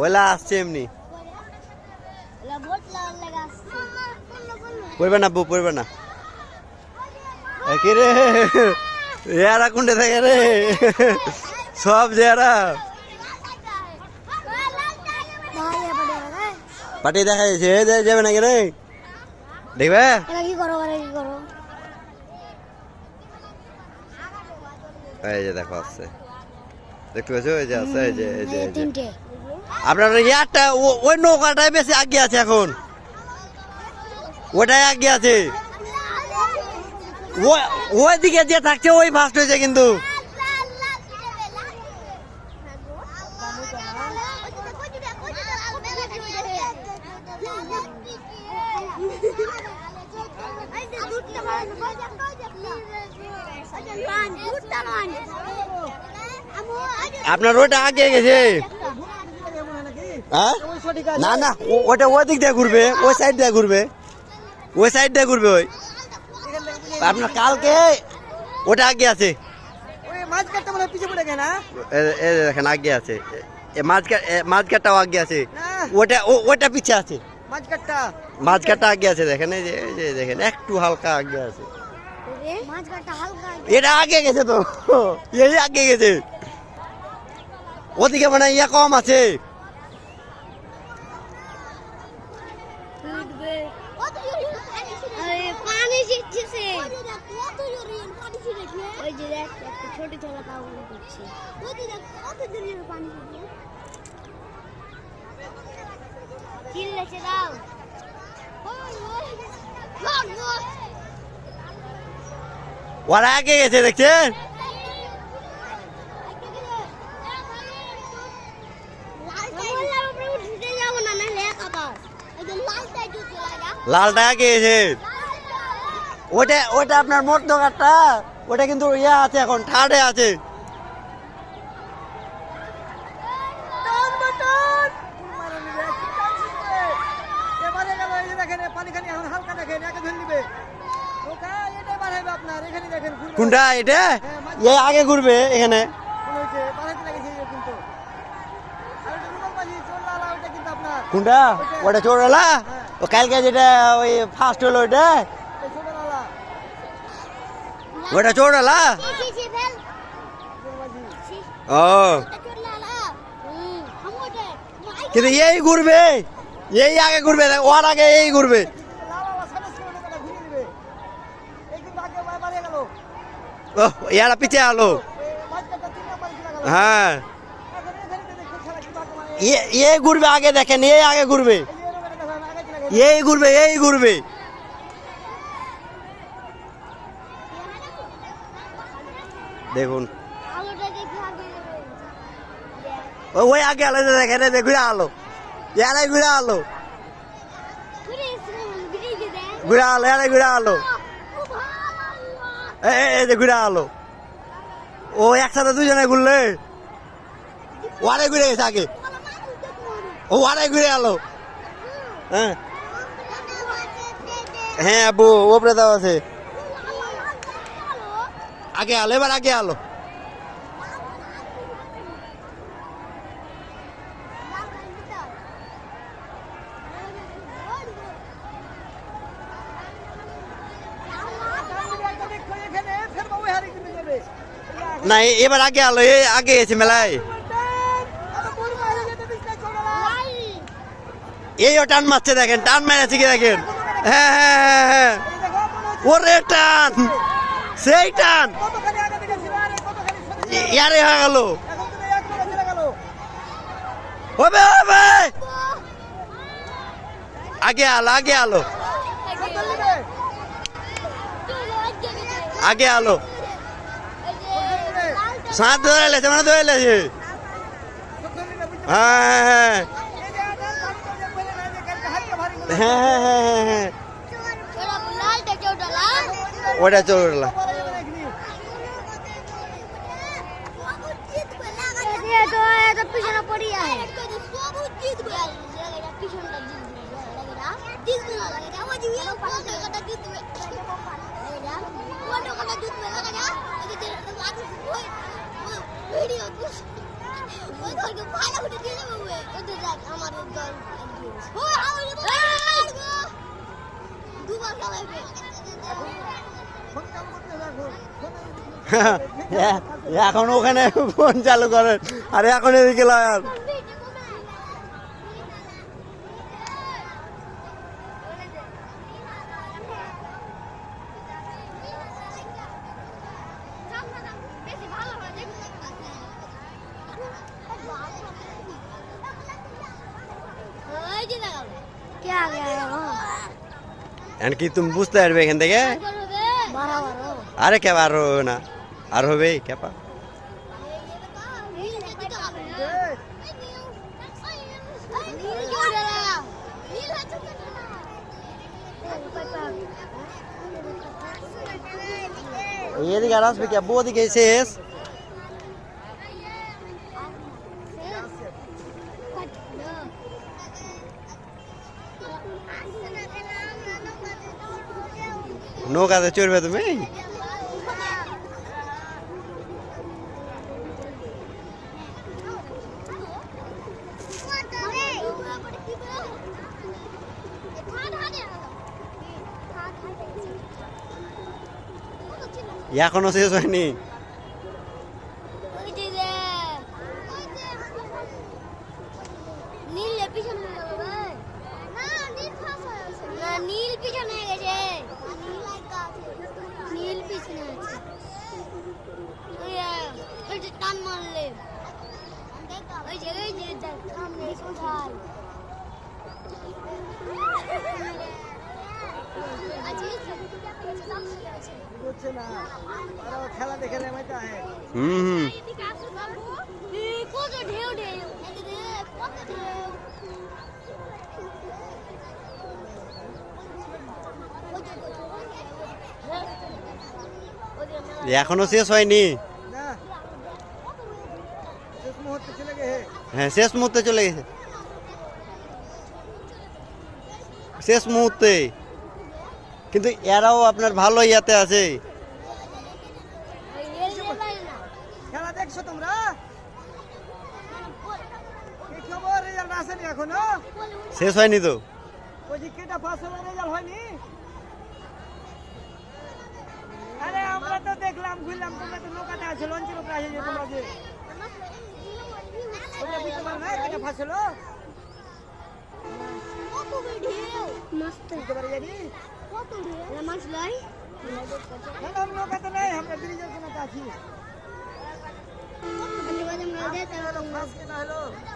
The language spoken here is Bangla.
ওলা আসছে এমনি. পড়বে না বউ পড়বে না রে এরা কোনটা থাকে রে সব যারা. পাটি দেখা যাচ্ছে যাবে নাকি রে দেখবে. এই যে দেখো আসছে দেখতে পাচ্ছ এই যে আছে এই যে এই যে. আপনার ইয়ারটা ওই নৌকাটাই বেশি আগে আছে এখন? ওটাই আগে আছে। ওই দিকে যে থাকছে, ওই ফার্স্ট হয়েছে কিন্তু। আপনার ওটা আগে গেছে। হ্যাঁ না না ও- ওটা ওই দিক দিয়ে ঘুরবে ওই সাইড দিয়ে ঘুরবে। ওই সাইড দিয়ে ঘুরবে ওই। আপনার কালকে ওটা আগে আছে। ওই মাছ কাটতে মনে হয় পিছিয়ে পড়ে গেছে না? এ- এই যে দেখেন আগে আছে। এ মাঝখাট এ মাঝখাটটাও আগে আছে। না। ওটা ও- ওটা পিছে আছে। মাছ কাটটা মাঝখাটটা আগে আছে দেখেন এই যে এই যে দেখেন একটু হালকা আগে আছে। মাছ কাটা হালকা এটা আগে গেছে তো। এই আগে গেছে। ওদিকে মানে ইয়া কম আছে উঠবে আরে পানি ছিটছে ওই যে দেখ একটা ছোট ছোলা কাউকে করছে চিল্লেছে দাও। ওরা আগে গেছে দেখছেন লালটা আগে গেছে। ওটা ওটা আপনার মোট দোকানটা ওটা কিন্তু ইয়ে আছে এখন থার্ডে আছে টান বাটন মারা নিবে কি টানছিস রে? এবারে গেল এই যে দেখেন এ পানি খানি এখন হালকা দেখেন একে ধরে নিবে ওকা এটাই বাড়াইবে আপনার এখানে দেখেন ঘুরবে। কোনটা এটা? এ আগে ঘুরবে এখানে। কোনটা ওটা চোরলা ও কালকে যেটা ওই ফার্স্ট হলো ওটা ওটা চোরলা ও। কিন্তু এই ঘুরবে এই আগে ঘুরবে ওর আগে এই ঘুরবে লালা লালা সামনে ছিল, ওটা ঘুরিয়ে দিবে। এই কিন্তু আগে বা- বাড়িয়ে গেল। ও ইয়ারা পিছে আলো। হ্যাঁ। এ এ ঘুরবে আগে দেখেন এই আগে ঘুরবে। এই ঘুরবে এই ঘুরবে। দেখুন। ওই আগে আলো দেখেন ঘুরে আলো। ইয়ারাই ঘুরে আলো। ঘুরে আলো, ইয়ারাই ঘুরে আলো। যে ঘুরে আলো। ও একসাথে দুজনে ঘুরলে? ওয়ারে ঘুরে গেছে আগে। ও ওয়ারে ঘুরে আলো। হ্যাঁ। হ্যাঁ আবু ওপরে দাও আছে। আগে আলো, এবার আগে আলো একটা দেখো এখানে, ফের বাবু হারিয়ে কিন্তু যাবে। না এ- এবার আগে আলো আগে গেছে মেলায়। ও টান মারছে দেখেন, টান মেরেছে কি দেখেন। হ্যাঁ হ্যাঁ হ্যাঁ হ্যাঁ। ওরে টান, সেই টান। ইয়ারে হয়ে গেল। হবে হবে। আগে আলো আগে আলো। আগে আলো। সাঁত ধরে লেছে মানে ধরে লেছে নেবে, বুঝতে হ্যাঁ হ্যাঁ। হ্যাঁ এই যে আদান পানি তো দল দুবার এখন ওখানে ফোন চালু করেন আরে এখন এদিকে লাগান বেশি ভালো হয় ওই যে দেখাও কে আ গয়া এখন কি তুমি বুঝতে পারবে এখান থেকে বারো বারো আরে কে আর হবে না আর হবে কেপা এদিকে আর আসবে কি আব্বু ওদিকে শেষ নৌকাতে চড়বে তুমি? এখনও শেষ হয়নি। নীল পিছনে হয়ে গেল ভাই না নীল ফাঁস হয়ে গেছে না নীল পিছনে হয়ে গেছে। নীল পিছনে আছে। ওই যে টান মারলে। ওই যে ওই যে সামনে কোথায়? করছে না। আরও খেলা দেখে হুম হুম। কত ঢেউ ঢেউ। কত ঢেউ। এখনও শেষ হয়নি? হ্যাঁ শেষ মুহূর্তে চলে গেছে। শেষ মুহূর্তে। কিন্তু এরাও আপনার ভালো ইয়াতে আছে। শেষ হয়নি তো। ওই যে কেটা পাস হলো রেজাল্ট হয়নি? আমরা তো দেখলাম ঘুরলাম তোমরা তো নৌকাতে আছো লঞ্চের উপরে আসে যে তোমরা যে ওটা বুঝতে পারো না কেটা পাস হলো মস্ত বুঝতে পারি জানি কত ঢেউ মাছ লাই না না, আমরা নৌকাতে নেই আমরা ব্রিজের কোনাতে আছি